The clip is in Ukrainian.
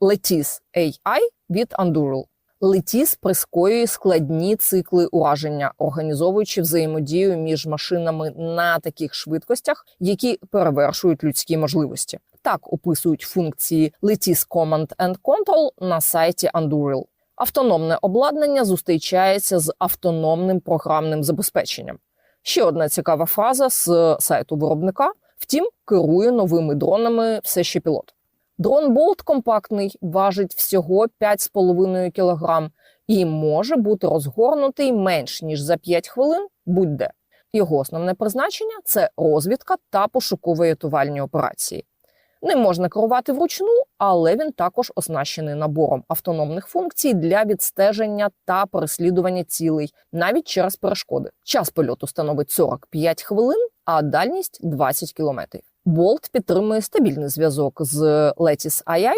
Letis AI від Anduril. Летіс прискорює складні цикли ураження, організовуючи взаємодію між машинами на таких швидкостях, які перевершують людські можливості. Так описують функції Letis Command and Control на сайті Anduril. Автономне обладнання зустрічається з автономним програмним забезпеченням. Ще одна цікава фраза з сайту виробника. Втім, керує новими дронами все ще пілот. Дрон Болт компактний, важить всього 5,5 кг і може бути розгорнутий менш ніж за 5 хвилин будь-де. Його основне призначення це розвідка та пошуково-рятувальні операції. Ним можна керувати вручну, але він також оснащений набором автономних функцій для відстеження та переслідування цілей навіть через перешкоди. Час польоту становить 45 хвилин, а дальність 20 кілометрів. Болт підтримує стабільний зв'язок з Letis AI